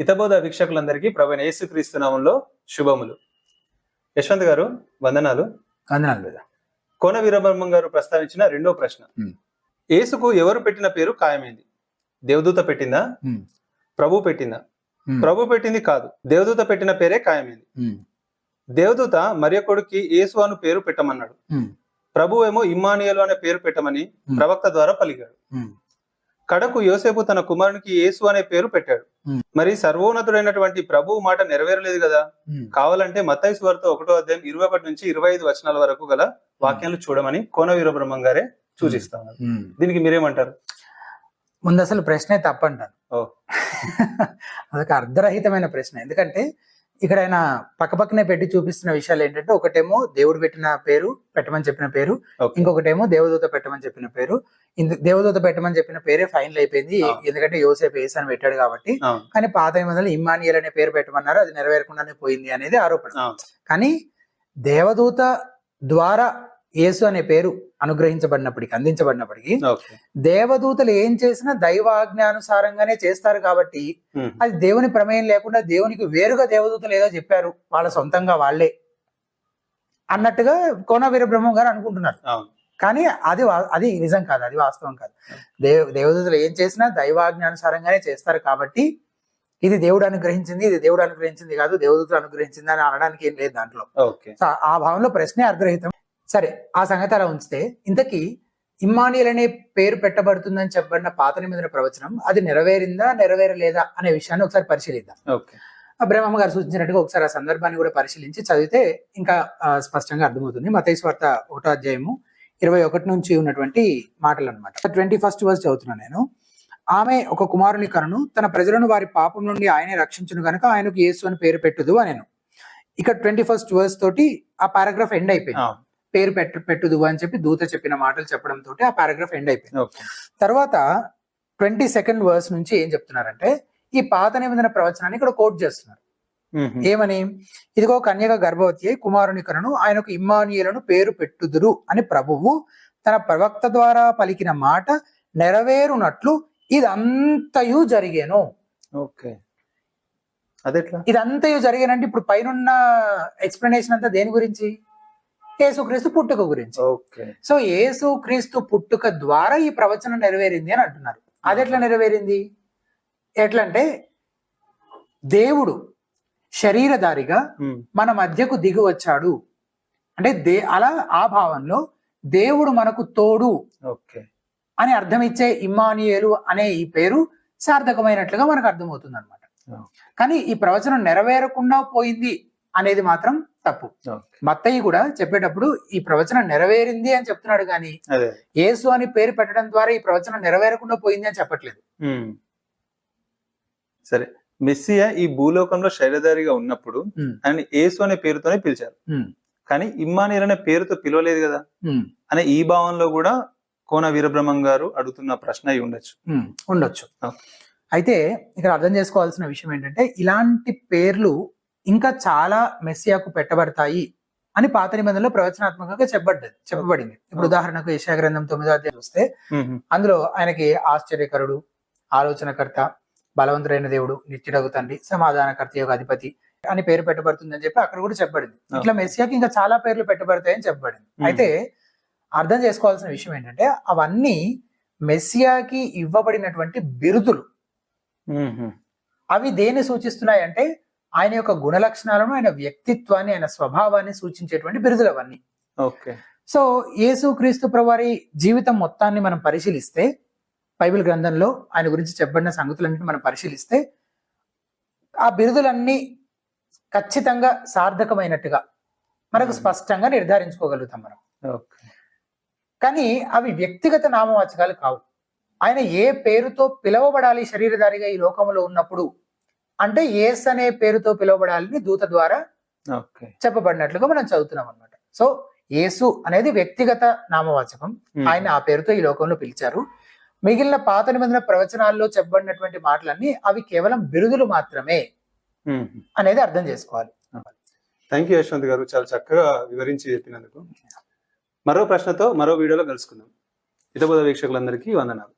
హితబోధ వీక్షకులందరికీ ప్రభు యేసుక్రీస్తు నామంలో శుభములు. యశ్వంత్ గారు వందనాలు. వందనాలు కోన వీరబ్రహ్మం గారు ప్రస్తావించిన రెండో ప్రశ్న. యేసుకు ఎవరు పెట్టిన పేరు ఖాయమైంది? దేవదూత పెట్టిందా. ప్రభు పెట్టిందా. ప్రభు పెట్టింది కాదు. దేవదూత పెట్టిన పేరే ఖాయమైంది. దేవదూత మరియ కొడుక్కి యేసు అను పేరు పెట్టమన్నాడు. ప్రభు ఏమో ఇమ్మానియలు అనే పేరు పెట్టమని. ప్రవక్త ద్వారా పలికాడు. కడకు యోసేపు తన కుమారునికి యేసు అనే పేరు పెట్టాడు. మరి సర్వోన్నతుడైనటువంటి ప్రభువు మాట నెరవేరలేదు కదా. కావాలంటే మత్తయి వార్త ఒకటో అధ్యాయం ఇరవై ఒకటి నుంచి ఇరవై ఐదు వచనాల వరకు గల వాక్యాలు చూడమని కోన వీరబ్రహ్మం గారే సూచిస్తాను. దీనికి మీరేమంటారు ముందు అసలు ప్రశ్నే తప్పంటాను. అదొక అర్ధరహితమైన ప్రశ్న ఎందుకంటే ఇక్కడ ఆయన పక్కపక్కనే పెట్టి చూపిస్తున్న విషయాలు ఏంటంటే ఒకటేమో దేవుడు పెట్టిన పేరు పెట్టమని చెప్పిన పేరు. ఇంకొకటేమో దేవదూత పెట్టమని చెప్పిన పేరు. దేవదూత పెట్టమని చెప్పిన పేరే ఫైనల్ అయిపోయింది. ఎందుకంటే యోసేపు ఏసు అని పెట్టాడు కాబట్టి. కానీ పాత నిబంధనలు ఇమ్మానియల్ అనే పేరు పెట్టమన్నారు. అది నెరవేరకుండానే పోయింది అనేది ఆరోపణ. కానీ దేవదూత ద్వారా యేసు అనే పేరు అనుగ్రహించబడినప్పటికీ అందించబడినప్పటికీ దేవదూతలు ఏం చేసినా దైవాజ్ఞానుసారంగానే చేస్తారు కాబట్టి అది దేవుని ప్రమేయం లేకుండా దేవునికి వేరుగా దేవదూతలు ఏదో చెప్పారు వాళ్ళ సొంతంగా వాళ్ళే అన్నట్టుగా కోన వీరబ్రహ్మం గారు అనుకుంటున్నారు. కానీ అది అది నిజం కాదు అది వాస్తవం కాదు. దేవ దేవదూతలు ఏం చేసినా దైవాజ్ఞానుసారంగానే చేస్తారు కాబట్టి ఇది దేవుడు అనుగ్రహించింది ఇది దేవుడు అనుగ్రహించింది కాదు దేవదూతలు అనుగ్రహించింది అని అనడానికి ఏం లేదు దాంట్లో. ఆ భావంలో ప్రశ్నే అర్ధరహితం. సరే ఆ సంగతి అలా ఉంచితే ఇంతకీ ఇమ్మానియల్ అనే పేరు పెట్టబడుతుందని చెప్పబడిన పాత నిబంధన ప్రవచనం అది నెరవేరిందా నెరవేరలేదా అనే విషయాన్ని ఒకసారి పరిశీలిద్దాం. బ్రహ్మమ్మ గారు సూచించినట్టుగా ఒకసారి ఆ సందర్భాన్ని కూడా పరిశీలించి చదివితే ఇంకా స్పష్టంగా అర్థమవుతుంది. మతైస్ వార్త ఒకటో అధ్యాయము ఇరవై ఒకటి నుంచి ఉన్నటువంటి మాటలు అనమాట ట్వంటీ ఫస్ట్ వర్స్ చదువుతున్నాను నేను. ఆమె ఒక కుమారుని కనును తన ప్రజలను వారి పాపం నుండి ఆయనే రక్షించును గనుక ఆయనకు యేసు అని పేరు పెట్టుదు అనేను. ఇక ట్వంటీ ఫస్ట్ వర్స్ తోటి ఆ పారాగ్రాఫ్ ఎండ్ అయిపోయింది. పేరు పెట్టు పెట్టుదు అని చెప్పి దూత చెప్పిన మాటలు చెప్పడం తోటి ఆ పారాగ్రాఫ్ ఎండ్ అయిపోయింది. తర్వాత ట్వంటీ సెకండ్ వర్స్ నుంచి ఏం చెప్తున్నారంటే ఈ పాత నిబంధన ప్రవచనాన్ని ఇక్కడ కోట్ చేస్తున్నారు. ఏమని? ఇదిగో కన్యక గర్భవతి అయి కుమారుని కనును ఆయనకు ఇమ్మానియులను పేరు పెట్టుదురు అని ప్రభువు తన ప్రవక్త ద్వారా పలికిన మాట నెరవేరునట్లు ఇదంతయు జరిగేను. ఓకే. అదెట్లా? ఇదంతయు జరిగేనంటే ఇప్పుడు పైన ఎక్స్ప్లెనేషన్ అంతా దేని గురించి? యేసుక్రీస్తు పుట్టుక గురించి. సో యేసు క్రీస్తు పుట్టుక ద్వారా ఈ ప్రవచనం నెరవేరింది అని అంటున్నారు. అది ఎట్లా నెరవేరింది? ఎట్లా అంటే దేవుడు శరీరధారిగా మన మధ్యకు దిగి వచ్చాడు. అంటే దే అలా ఆ భావంలో దేవుడు మనకు తోడు ఓకే. అని అర్థం ఇచ్చే ఇమ్మానియేలు అనే ఈ పేరు సార్థకమైనట్లుగా మనకు అర్థమవుతుంది అనమాట. కానీ ఈ ప్రవచనం నెరవేరకుండా పోయింది అనేది మాత్రం తప్పు. మత్తయ్య కూడా చెప్పేటప్పుడు ఈ ప్రవచనం నెరవేరింది అని చెప్తున్నాడు కానీ యేసు అని పేరు పెట్టడం ద్వారా ఈ ప్రవచనం నెరవేరకుండా పోయింది అని చెప్పట్లేదు. సరే. మెస్సియా ఈ భూలోకంలో శైలధారిగా ఉన్నప్పుడు ఆయన యేసు అనే పేరుతోనే పిలిచారు. కానీ ఇమ్మానియల్ అనే పేరుతో పిలవలేదు కదా? అనే ఈ భావంలో కూడా కోన వీరబ్రహ్మం గారు అడుగుతున్న ప్రశ్న అయి ఉండొచ్చు. ఉండొచ్చు. అయితే ఇక్కడ అర్థం చేసుకోవాల్సిన విషయం ఏంటంటే ఇలాంటి పేర్లు ఇంకా చాలా మెస్సియాకు పెట్టబడతాయి అని పాత నిబంధనలో ప్రవచనాత్మకంగా చెప్పబడ్డది చెప్పబడింది ఇప్పుడు. ఉదాహరణకు యెషయా గ్రంథం తొమ్మిదో అధ్యాయం చూస్తే అందులో ఆయనకి ఆశ్చర్యకరుడు ఆలోచనకర్త బలవంతుడైన దేవుడు నిత్యుడగు తండ్రి సమాధానకర్త యొక్క అధిపతి అని పేరు పెట్టబడుతుందని చెప్పి అక్కడ కూడా చెప్పబడింది ఇట్లా మెస్సియాకి ఇంకా చాలా పేర్లు పెట్టబడతాయని చెప్పబడింది. అయితే అర్థం చేసుకోవాల్సిన విషయం ఏంటంటే అవన్నీ మెస్సియాకి ఇవ్వబడినటువంటి బిరుదులు. అవి దేన్ని సూచిస్తున్నాయి అంటే ఆయన యొక్క గుణ లక్షణాలను ఆయన వ్యక్తిత్వాన్ని ఆయన స్వభావాన్ని సూచించేటువంటి బిరుదులు అవన్నీ ఓకే. సో యేసు క్రీస్తు ప్రభువారి జీవితం మొత్తాన్ని మనం పరిశీలిస్తే బైబిల్ గ్రంథంలో ఆయన గురించి చెప్పబడిన సంగతులన్నింటినీ మనం పరిశీలిస్తే ఆ బిరుదులన్నీ ఖచ్చితంగా సార్థకమైనట్టుగా మనకు. స్పష్టంగా నిర్ధారించుకోగలుగుతాం మనం. ఓకే. కానీ అవి వ్యక్తిగత నామవాచకాలు కావు. ఆయన ఏ పేరుతో పిలువబడాలి శరీరధారిగా ఈ లోకంలో ఉన్నప్పుడు అంటే ఏస్ అనే పేరుతో పిలువబడాలని దూత ద్వారా ఓకే. చెప్పబడినట్లుగా మనం చదువుతున్నాం అనమాట సో యేసు అనేది వ్యక్తిగత నామవాచకం. ఆయన ఆ పేరుతో ఈ లోకంలో పిలిచారు. మిగిలిన పాత నిబంధన ప్రవచనాల్లో చెప్పబడినటువంటి మాటలన్నీ అవి కేవలం బిరుదులు మాత్రమే. అనేది అర్థం చేసుకోవాలి. థ్యాంక్ యూ యశ్వంత్ గారు చాలా చక్కగా వివరించి చెప్పినందుకు. మరో ప్రశ్నతో మరో వీడియోలో కలుసుకుందాం. హితబోధ వీక్షకులందరికీ వందనాలు.